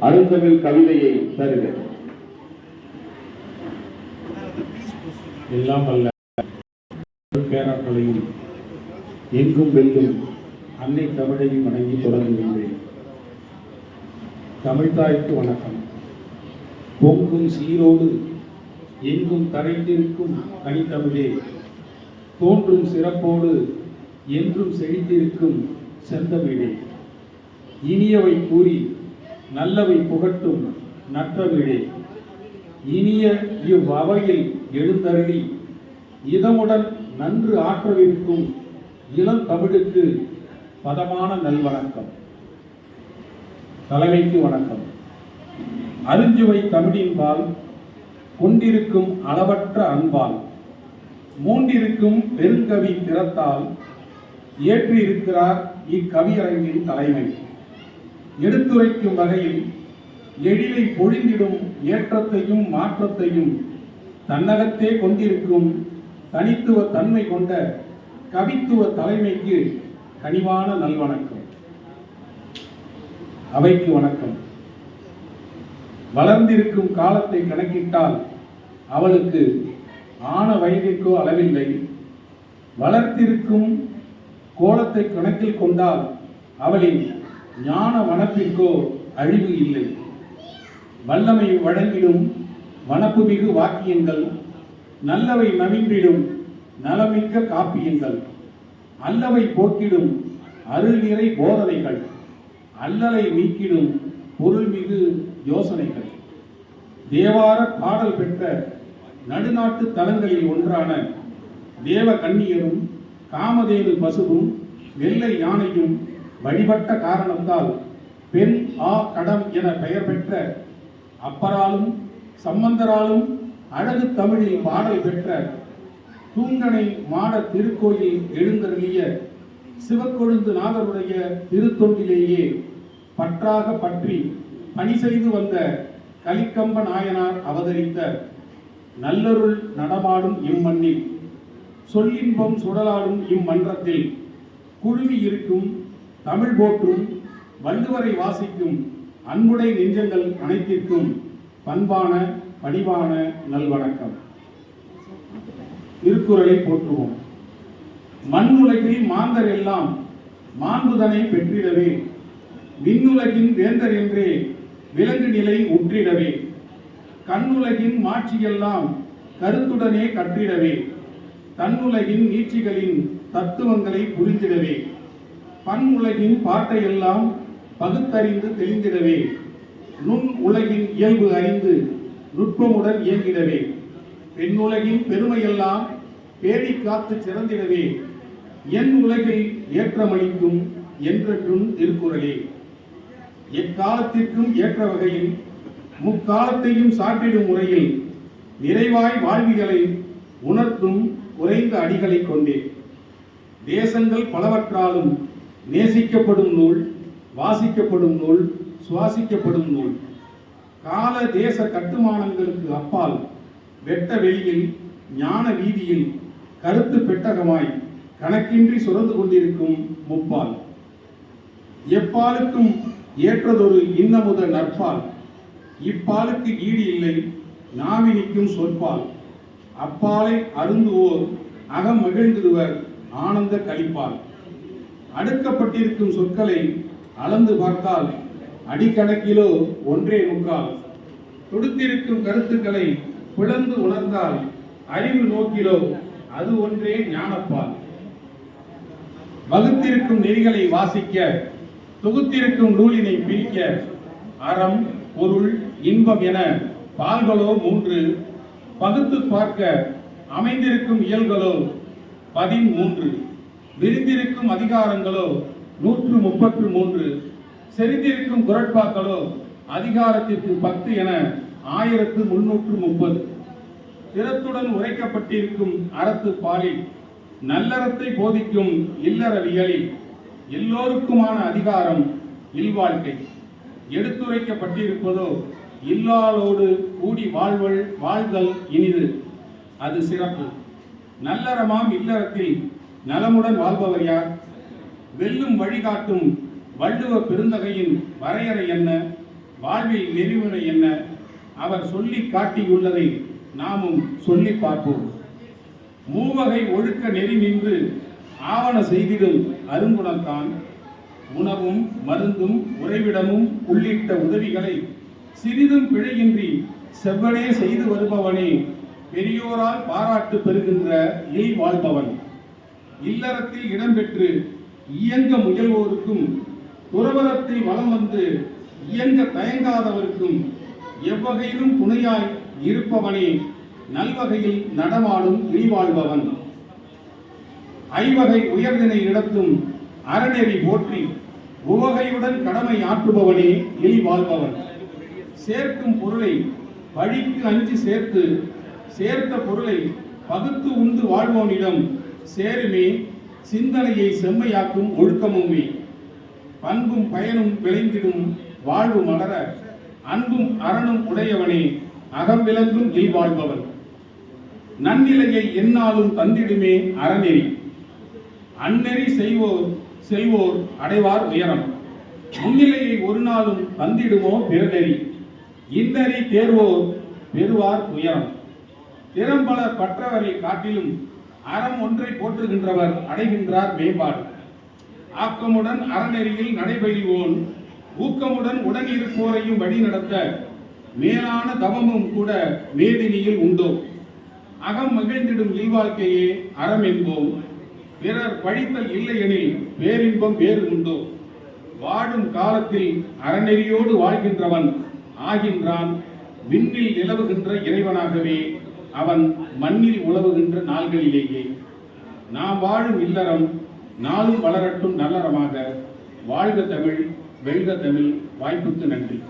அருந்தமிழ் கவிதையை தருக. எல்லாம் அல்ல. பேராக்களையும் எங்கும் வெல்லும் அன்னை தமிழையும் வணங்கி தொடங்குகின்றேன். தமிழ்தாய்க்கு வணக்கம். பொங்கும் சீரோடு எங்கும் தரைந்திருக்கும் கனித்தமிழே தோன்றும் சிறப்போடு என்றும் செழித்திருக்கும் செந்தமிழே. இனியவை கூறி நல்லவை புகட்டும் நற்றவீடே இனிய இவ்வவையில் எழுந்தருளி இதமுடன் நன்று ஆற்றவிருக்கும் இளம் தமிழுக்கு பதமான நல்வணக்கம். தலைமைக்கு வணக்கம். அருஞ்சுவை தமிழின்பால் கொண்டிருக்கும் அளவற்ற அன்பால் மூண்டிருக்கும் பெருங்கவி திறத்தால் ஏற்றியிருக்கிறார் இக்கவியரங்கின் தலைமை. எடுத்துரைக்கும் வகையில் எழிலை பொழிந்திடும் ஏற்றத்தையும் மாற்றத்தையும் தன்னகத்தே கொண்டிருக்கும் தனித்துவ தன்மை கொண்ட கவித்துவ தலைமைக்கு கனிவான நல்வணக்கம். அவைக்கு வணக்கம். வளர்ந்திருக்கும் காலத்தை கணக்கிட்டால் அவளுக்கு ஆன வயதிற்கோ அளவில்லை. வளர்த்திருக்கும் கோலத்தை கணக்கில் கொண்டால் அவளின் ஞான வனப்பிற்கோ அழிவு இல்லை. வல்லமை வழங்கிடும் வனப்புமிகு வாக்கியங்கள் நல்லவை நவின்றிடும் நலமிக்க காப்பியங்கள் அல்லவை போக்கிடும் அருள்நிறை போதனைகள் அல்லலை நீக்கிடும் பொருள்மிகு யோசனைகள். தேவார பாடல் பெற்ற நடுநாட்டு தலங்களில் ஒன்றான தேவ கன்னியரும் காமதேனு பசுவும் வெள்ளை யானையும் வழிபட்ட காரணத்தால் பெண் ஆ கடம் என பெயர் பெற்ற அப்பராலும் சம்பந்தராலும் அழகு தமிழில் பாடல் பெற்ற தூங்கனை மாட திருக்கோயில் எழுந்தருளிய சிவக்கொழுந்து நாதருடைய திருத்தொண்டிலேயே பற்றாக பற்றி பணி செய்து வந்த கலிக்கம்ப நாயனார் அவதரித்த நல்லருள் நடமாடும் இம்மண்ணில் சொல்லின்பம் சுடலாடும் இம்மன்றத்தில் குழுவி இருக்கும் தமிழ் போற்றும் வள்ளுவரை வாசிக்கும் அன்புடை நெஞ்சங்கள் அனைத்திற்கும் பண்பான பணிவான நல்வணக்கம். திருக்குறளை போற்றுவோம். மண்ணுலகில் மாந்தர் எல்லாம் மாண்புதனை பெற்றிடவே விண்ணுலகின் வேந்தர் என்றே விலங்கு நிலை உற்றிடவே கண்ணுலகின் மாட்சியெல்லாம் கருத்துடனே கற்றிடவே தன்னுலகின் நீட்சிகளின் தத்துவங்களை புரிந்திடவே. பண் உலகின் பாட்டையெல்லாம் பகுத்தறிந்து தெளிந்திடவே. நுண் உலகின் இயல்பு அறிந்து நுட்பமுடன் இயங்கிடவே. பெண்ணுலகின் பெருமையெல்லாம் பேடி காத்து சிறந்திடவே என் உலகில் ஏற்றமளிக்கும் என்றென்றும் திருக்குறளே. எக்காலத்திற்கும் ஏற்ற வகையில் முக்காலத்தையும் சாற்றிடும் முறையில் நிறைவாய் வாழ்விகளை உணர்த்தும் குறைந்த அடிகளை கொண்டே. தேசங்கள் பலவற்றாலும் நேசிக்கப்படும் நூல் வாசிக்கப்படும் நூல் சுவாசிக்கப்படும் நூல். கால தேச கட்டுமானங்களுக்கு அப்பால் வெட்ட வெளியில் ஞான வீதியில் கருத்து பெட்டகமாய் கணக்கின்றி சுரந்து கொண்டிருக்கும் முப்பால். எப்பாலுக்கும் ஏற்றதொரு இன்னமுத நற்பால். இப்பாலுக்கு ஈடு இல்லை நாவினிக்கும் சொற்பால். அப்பாலை அருந்துவோர் அகம் மகிழ்ந்திடுவர் ஆனந்த கழிப்பால் அடுக்கப்பட்டிருக்கும் சொற்களை அளந்து பார்த்தால் அடிக்கணக்கிலோ ஒன்றே முக்கால். துடுத்திருக்கும் கருத்துக்களை பிளந்து உணர்ந்தால் அறிவு நோக்கிலோ அது ஒன்றே ஞானப்பால். வகுத்திருக்கும் நெறிகளை வாசிக்க தொகுத்திருக்கும் நூலினை பிரிக்க அறம் பொருள் இன்பம் என பால்களோ மூன்று பகுத்து பார்க்க அமைந்திருக்கும் இயல்களோ பதிமூன்று விரிந்திருக்கும் அதிகாரங்களோ நூற்று முப்பத்து மூன்று செறிந்திருக்கும் குரட்பாக்களோ அதிகாரத்திற்கு பத்து என ஆயிரத்து முன்னூற்று முப்பது திறத்துடன் உரைக்கப்பட்டிருக்கும் அறத்து பாலில் நல்லறத்தை போதிக்கும் இல்லறவியலில் எல்லோருக்குமான அதிகாரம் இல்வாழ்க்கை. எடுத்துரைக்கப்பட்டிருப்பதோ இல்லாளோடு கூடி வாழ்வல் வாழ்தல் இனிது. அது சிறப்பு. நல்லறமாம் இல்லறத்தில் நலமுடன் வாழ்பவர் யார்? வெல்லும் வழிகாட்டும் வள்ளுவ பெருந்தகையின் வரையறை என்ன? வாழ்வில் நெறிமுறை என்ன? அவர் சொல்லி காட்டியுள்ளதை நாமும் சொல்லி பார்ப்போம். மூவகை ஒழுக்க நெறி நின்று ஆவண செய்திடும் அருங்குணத்தான் உணவும் மருந்தும் உறைவிடமும் உள்ளிட்ட உதவிகளை சிறிதும் பிழையின்றி செவ்வனே செய்து வருபவனே பெரியோரால் பாராட்டு பெறுகின்ற இல் வாழ்பவன். இல்லறத்தில் இடம்பெற்று இயங்க முயல்வோருக்கும் துறவரத்தில் வலம் வந்து இயங்க தயங்காதவருக்கும் எவ்வகையிலும் துணையாய் இருப்பவனே நல்வகையில் நடமாடும் இழிவாழ்பவன். ஐவகை உயர்தினை இடத்தும் அறநெறி போற்றி உவகையுடன் கடமை ஆற்றுபவனே இழிவாழ்பவன். சேர்க்கும் பொருளை வழிக்கு அஞ்சு சேர்த்து சேர்த்த பொருளை பகுத்து உண்டு வாழ்வோனிடம் சேருமே சிந்தனையை செம்மையாக்கும் ஒழுக்கமுமே பண்பும் பயனும் விளைந்திடும் வாழ்வு மலர அன்பும் அறனும் உடையவனே அகம் விளங்கும் இல்வாழ்பவன். நன்னிலையை எந்நாளும் தந்திடுமே அறநெறி. அந்நெறி செய்வோர் செல்வோர் அடைவார் உயரம். முன்னிலையை ஒரு நாளும் தந்திடுமோ பிறநெறி. இன்னறி தேர்வோர் பெறுவார் உயரம். திறம்பல பற்றவரை காட்டிலும் அறம் ஒன்றை போற்றுகின்றவர் அடைகின்றார் மேம்பாடு. ஆக்கமுடன் அறநெறியில் நடைபெறுவோன் ஊக்கமுடன் உடன் இருப்போரையும் வழி நடத்த மேலான தவமும் கூட மேதினியில் உண்டோ? அகம் மகிழ்ந்திடும் இல்வாழ்க்கையே அறம் என்போம். பிறர் பழித்தல் இல்லையெனில் பேரின்பம் வேறு உண்டோ? வாழும் காலத்தில் அறநெறியோடு வாழ்கின்றவன் ஆகின்றான் விண்ணில் நிலவுகின்ற இறைவனாகவே அவன் மண்ணில் உழவுகின்ற நாள்களிலேயே நாம் வாழும் இல்லறம் நாளும் வளரட்டும் நல்லறமாக வாழ்க தமிழ் வெல்க தமிழ் வாய்ப்புக்கு நன்றி.